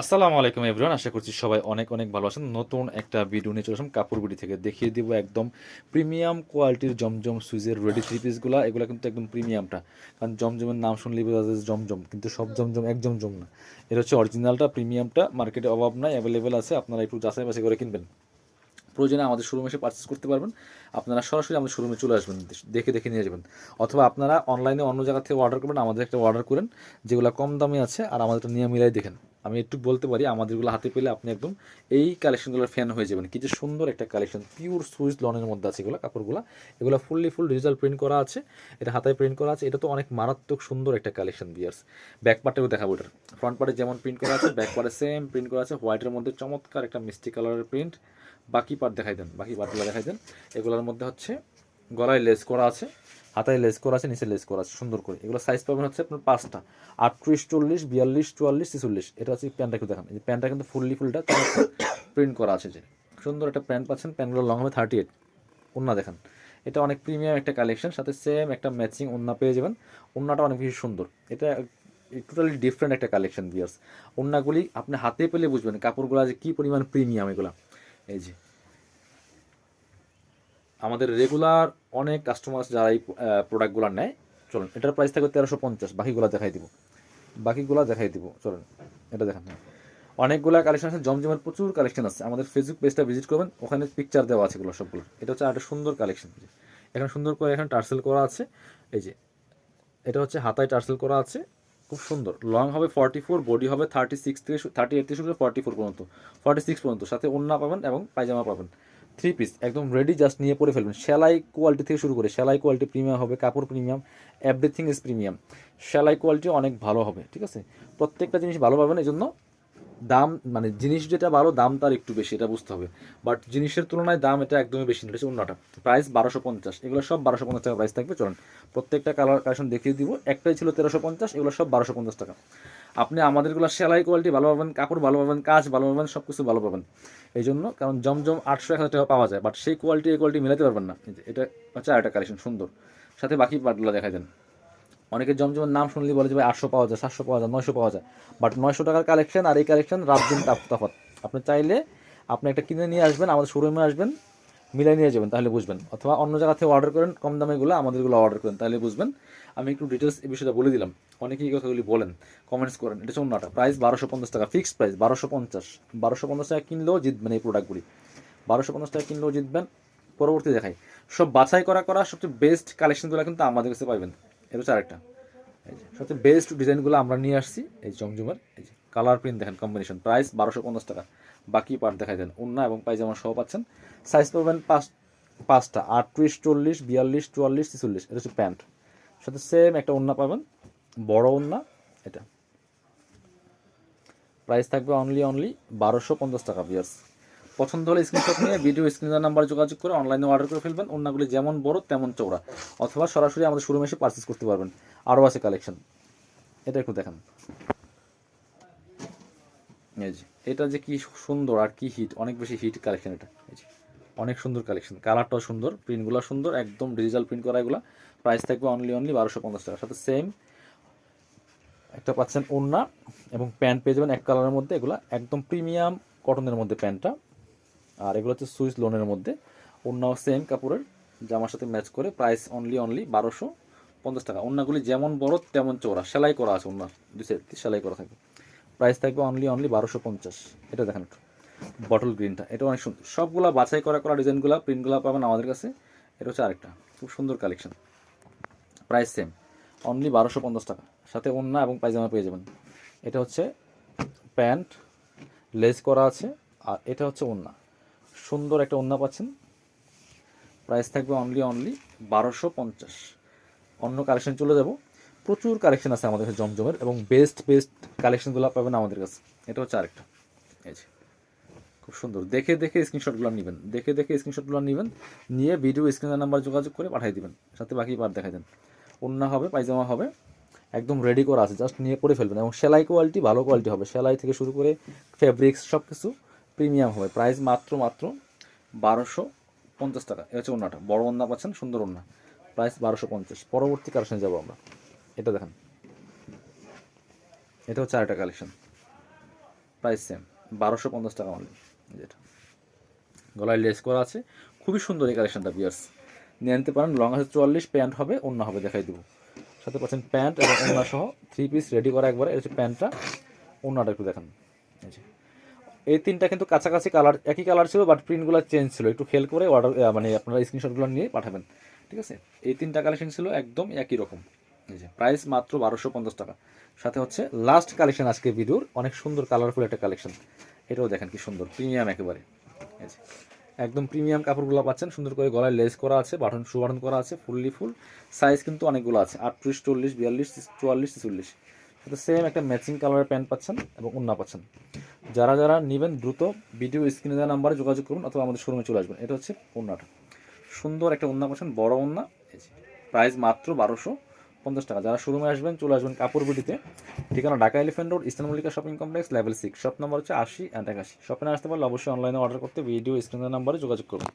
আসসালামু আলাইকুম এভরিওয়ান, আশা করছি সবাই অনেক অনেক ভালো আছেন। নতুন একটা ভিডিও নিয়ে চলে আসলাম কাপড়গুড়ি থেকে। দেখিয়ে দিব একদম প্রিমিয়াম কোয়ালিটির জমজম সুইজের রেডি থ্রি পিসগুলো এগুলো কিন্তু একদম প্রিমিয়ামটা কারণ জমজমের নাম শুনলেই বোঝা জমজম, কিন্তু সব জমজম এক জমজম না। এটা হচ্ছে অরিজিনালটা প্রিমিয়ামটা মার্কেটে অভাব নাই অ্যাভেলেবেল আছে। আপনারা একটু যাচাই বাছাই করে কিনবেন। প্রয়োজনে আমাদের শোরুমে এসে পারচেস করতে পারবেন। আপনারা সরাসরি আমাদের শোরুমে চলে আসবেন দেখে দেখে নিয়ে যাবেন। অথবা আপনারা অনলাইনে অন্য জায়গা থেকে অর্ডার করবেন, আমাদের একটা অর্ডার করেন, যেগুলো কম দামে আছে আর আমাদেরটা নিয়ে মিলাই দেখেন। আমি একটু বলতে পারি, আমাদেরগুলো হাতে পেলে আপনি একদম এই কালেকশনগুলোর ফ্যান হয়ে যাবেন। কি যে সুন্দর একটা কালেকশন পিওর সুইচ লনের মধ্যে আছে এগুলো, কাপড়গুলো। এগুলো ফুললি ফুল ডিজিটাল প্রিন্ট করা আছে, এটা হাতায় প্রিন্ট করা আছে। এটা তো অনেক মারাত্মক সুন্দর একটা কালেকশন বিয়ার্স ব্যাক পার্টেও দেখাবো এটার। ফ্রন্ট পার্টে যেমন প্রিন্ট করা আছে ব্যাক পার্টে সেম প্রিন্ট করা আছে। হোয়াইটের মধ্যে চমৎকার একটা মিষ্টি কালারের প্রিন্ট বাকি পার্ট দেখাই দেন, বাকি পার্টগুলো দেখাই দেন। এগুলোর মধ্যে হচ্ছে গলায় লেস করা আছে, হাতায় লেস করা আছে, নিচে লেস করা আছে, সুন্দর করে। এগুলো সাইজ পাবেন হচ্ছে আপনার পাঁচটা। আটত্রিশ, চল্লিশ, বিয়াল্লিশ, চুয়াল্লিশ, ছেচল্লিশ। এটা হচ্ছে প্যান্টটা একটু দেখান। এই প্যান্টটা কিন্তু ফুললি ফুলটা প্রিন্ট করা আছে যে। সুন্দর একটা প্যান্ট পাচ্ছেন, প্যান্টগুলো লং হবে থার্টি এইট ওন্না দেখান। এটা অনেক প্রিমিয়াম একটা কালেকশন সাথে সেম একটা ম্যাচিং ওন্না পেয়ে যাবেন। ওন্নাটা অনেক বেশি সুন্দর। এটা টোটালি ডিফারেন্ট একটা কালেকশন বিয়ার্স ওন্নাগুলি আপনি হাতে পেলে বুঝবেন কাপড়গুলো যে কী পরিমাণ প্রিমিয়াম এগুলা। এই যে। আমাদের রেগুলার অনেক কাস্টমার যারা এই প্রোডাক্টগুলো নেয়, চলুন, এটার প্রাইস থাকবে তেরোশো পঞ্চাশ, বাকিগুলো দেখাই দিব। বাকিগুলো দেখাই দিব, চলুন, এটা দেখান। অনেকগুলো কালেকশন আছে, জমজমের প্রচুর কালেকশন আছে। আমাদের ফেসবুক পেজটা ভিজিট করবেন, ওখানে পিকচার দেওয়া আছে এগুলো সবগুলো। এটা হচ্ছে একটা সুন্দর কালেকশন এখানে সুন্দর করে এখানে টার্সেল করা আছে, এই যে। এটা হচ্ছে হাতায় টার্সেল করা আছে, খুব সুন্দর। লং হবে ফর্টি ফোর বডি হবে থার্টি সিক্স থেকে থার্টি এইট থেকে ফর্টি ফোর পর্যন্ত। ফর্টি সিক্স পর্যন্ত, সাথে ওন্না পাবেন এবং পায়জামা পাবেন। থ্রি পিস একদম রেডি জাস্ট নিয়ে পরে ফেলবেন। সেলাই কোয়ালিটি থেকে শুরু করে, সেলাই কোয়ালিটি প্রিমিয়াম হবে, কাপড় প্রিমিয়াম এভরিথিং ইজ প্রিমিয়াম সেলাই কোয়ালিটি অনেক ভালো হবে, ঠিক আছে? প্রত্যেকটা জিনিস ভালো পাবেন এই জন্য দাম মানে জিনিস যেটা ভালো, দাম তার একটু বেশি, এটা বুঝতে হবে। বাট জিনিসের তুলনায় দাম এটা একদমই বেশি না এটা হচ্ছে অন্যটা। প্রাইস বারোশো পঞ্চাশ, এগুলো সব বারোশো পঞ্চাশ টাকা প্রাইস থাকবে, চলুন। প্রত্যেকটা কালার কালেকশন দেখিয়ে দিব, একটাই ছিল তেরোশো পঞ্চাশ, এগুলো সব বারোশো পঞ্চাশ টাকা। আপনি আমাদেরগুলো সেলাই কোয়ালিটি ভালো পাবেন, কাপড় ভালো পাবেন, কাজ ভালো পাবেন সব কিছু ভালো পাবেন। এই জন্য কারণ জমজম আটশো এক হাজার টাকা পাওয়া যায় বাট সেই কোয়ালিটি এই কোয়ালিটি মেলাতে পারবেন না। এটা হচ্ছে আরেকটা কালেকশন সুন্দর। সাথে বাকি পার্টগুলো দেখা দেন। অনেকে জমজমের নাম শুনলেই বলে যে ভাই আটশো পাওয়া যায়, সাতশো পাওয়া যায়, নয়শো পাওয়া যায়। বাট নয়শো টাকার কালেকশন আর এই কালেকশন রাত দিন তফাৎ। আপনি চাইলে আপনি একটা কিনে নিয়ে আসবেন, আমাদের শোরুমে আসবেন মিলাই নিয়ে যাবেন, তাহলে বুঝবেন। অথবা অন্য জায়গা থেকে অর্ডার করেন, কম দামেগুলো আমাদেরগুলো অর্ডার করেন, তাহলে বুঝবেন। আমি একটু ডিটেলস এই বিষয়টা বলে দিলাম। অনেকেই এই কথাগুলি বলেন কমেন্টস করেন। এটা হচ্ছে অন্যটা। প্রাইস বারোশো পঞ্চাশ টাকা ফিক্সড প্রাইস বারোশো পঞ্চাশ। বারোশো পঞ্চাশ টাকা কিনলেও জিতবেন এই প্রোডাক্টগুলি বারোশো পঞ্চাশ টাকা কিনলেও জিতবেন, পরবর্তী দেখাই। সব বাছাই করা করা সবচেয়ে বেস্ট কালেকশনগুলো কিন্তু আমাদের কাছে পাইবেন। এটা হচ্ছে আরেকটা। এই যে, সবচেয়ে বেস্ট ডিজাইনগুলো আমরা নিয়ে আসছি, এই জমজমের। এই যে কালার প্রিন্ট দেখেন কম্বিনেশন প্রাইস বারোশো পঞ্চাশ টাকা। বাকি পার্ট দেখাই দেন। উন্না এবং পায়জামা সহ পাচ্ছেন। সাইজ পাবেন পাঁচ, পাঁচটা। আটত্রিশ, চল্লিশ, বিয়াল্লিশ, চুয়াল্লিশ, ছেচল্লিশ। এটা হচ্ছে প্যান্ট। সাথে সেম একটা ওন্না পাবেন। বড় ওন্না এটা। প্রাইস থাকবে অনলি অনলি বারোশো পঞ্চাশ টাকা বিয়ার্স পছন্দ হলে স্ক্রিনশট নিয়ে ভিডিও স্ক্রিনের নাম্বার যোগাযোগ করে অনলাইনে অর্ডার করে ফেলবেন। অন্যগুলি যেমন বড়, তেমন চৌড়া অথবা সরাসরি আমাদের শোরুমে এসে পারচেস করতে পারবেন। আরও আছে কালেকশন এটা একটু দেখান। এই যে, এটা যে কি সুন্দর আর কি হিট অনেক বেশি হিট কালেকশন এটা। এই যে, অনেক সুন্দর কালেকশন কালারটাও সুন্দর প্রিন্টগুলো সুন্দর, একদম ডিজিটাল প্রিন্ট করা এগুলো। প্রাইস থাকবে অনলি অনলি বারোশো পঞ্চাশ টাকা। সাথে সেম একটা পাচ্ছেন ওড়না এবং প্যান্ট পেয়ে যাবেন এক কালারের মধ্যে। এগুলো একদম প্রিমিয়াম কটনের মধ্যে প্যান্টটা আর এগুলো হচ্ছে সুইচ লোনের মধ্যে। ওড়নাও সেম কাপড়ের, জামার সাথে ম্যাচ করে, প্রাইস অনলি অনলি বারোশো পঞ্চাশ টাকা। ওড়নাগুলি যেমন বড়, তেমন চৌড়া সেলাই করা আছে ওড়নার দুই সাইড সেলাই করা থাকবে। প্রাইস থাকবে অনলি অনলি বারোশো পঞ্চাশ। এটা দেখেন বটল গ্রিনটা এটা অনেক সুন্দর। সবগুলো বাছাই করা করা ডিজাইনগুলো প্রিন্টগুলো পাবেন আমাদের কাছে। এটা হচ্ছে আরেকটা, খুব সুন্দর কালেকশন প্রাইস সেম অনলি বারোশো পঞ্চাশ টাকা। সাথে ওন্না এবং পায়জামা পেয়ে যাবেন। এটা হচ্ছে প্যান্ট, লেস করা আছে, আর এটা হচ্ছে ওন্না সুন্দর একটা ওন্না পাচ্ছেন। প্রাইস থাকবে অনলি অনলি বারোশো পঞ্চাশ। অন্য কালেকশন চলে যাব। প্রচুর কালেকশন আছে আমাদের কাছে, জমজমের, এবং বেস্ট বেস্ট কালেকশনগুলো পাবেন আমাদের কাছে। এটা হচ্ছে আরেকটা। এই যে, খুব সুন্দর। দেখে দেখে স্ক্রিনশটগুলো নেবেন। দেখে দেখে স্ক্রিনশটগুলো নেবেন। নিয়ে ভিডিও স্ক্রিনের নাম্বার যোগাযোগ করে পাঠিয়ে দিবেন। সাথে বাকি পার দেখাই দেন। ওন্না হবে, পায়জামা হবে, একদম রেডি করা আছে। জাস্ট নিয়ে পরে ফেলবেন। এবং সেলাই কোয়ালিটি ভালো কোয়ালিটি হবে। সেলাই থেকে শুরু করে ফেব্রিক্স সব কিছু প্রিমিয়াম হবে। প্রাইস মাত্র মাত্র বারোশো পঞ্চাশ টাকা। এ হচ্ছে ওন্নাটা বড় ওন্না পাচ্ছেন, সুন্দর ওন্না প্রাইস বারোশো পঞ্চাশ। পরবর্তী কালেকশনে যাব আমরা। এটা দেখেন। এটা হচ্ছে আরেকটা কালেকশন। প্রাইস সেম বারোশো পঞ্চাশ টাকা অনলি যেটা গলায় লেস করা আছে। খুবই সুন্দর এই কালেকশনটা বিয়ার্স নিয়ে নিতে পারেন। লং আছে চুয়াল্লিশ, প্যান্ট হবে অন্য হবে, দেখাই দেবো। সাথে পাচ্ছেন প্যান্ট এবং ওড়না সহ থ্রি পিস রেডি করা একবারে। এটা হচ্ছে প্যান্টটা। ওড়নাটা একটু দেখান। এই যে। এই তিনটা কিন্তু কাছাকাছি কালার একই কালার ছিল বাট প্রিন্টগুলো চেঞ্জ ছিল। একটু খেল করে অর্ডার মানে আপনারা স্ক্রিনশটগুলো নিয়ে পাঠাবেন, ঠিক আছে? এই তিনটা কালেকশন ছিল একদম একই রকম। এই যে প্রাইস মাত্র বারোশো পঞ্চাশ টাকা। সাথে হচ্ছে লাস্ট কালেকশন আজকে ভিডিওর অনেক সুন্দর কালারফুল একটা কালেকশন এটাও দেখেন কি সুন্দর প্রিমিয়াম একেবারে। একদম প্রিমিয়াম কাপড়গুলো পাচ্ছেন, সুন্দর করে গলায় লেস করা আছে, বাটন শু বাটন করা আছে ফুললি ফুল সাইজ কিন্তু অনেকগুলো আছে, আটত্রিশ, চল্লিশ, বিয়াল্লিশ, চুয়াল্লিশ চল্লিশ সেম একটা ম্যাচিং কালারের প্যান্ট পাচ্ছেন এবং উন্না পাচ্ছেন। যারা যারা নেবেন দ্রুত ভিডিও স্ক্রিনে দেওয়া নাম্বারে যোগাযোগ করুন অথবা আমাদের শোরুমে চলে আসবেন। এটা হচ্ছে ওন্নাটা সুন্দর একটা ওন্না পাচ্ছেন, বড় ওন্না প্রাইস মাত্র বারোশো পঞ্চাশ টাকা। যারা শোরুমে আসবেন, চলে আসবেন কাপড় ঠিকানা Dhaka elephant road eastern Mallika shopping complex level six shop number হচ্ছে আশি অ্যান্ড একাশি। শপে আসতে পারলে অবশ্যই অনলাইনে অর্ডার করতে ভিডিও স্ক্রিনের নাম্বারে যোগাযোগ করুন।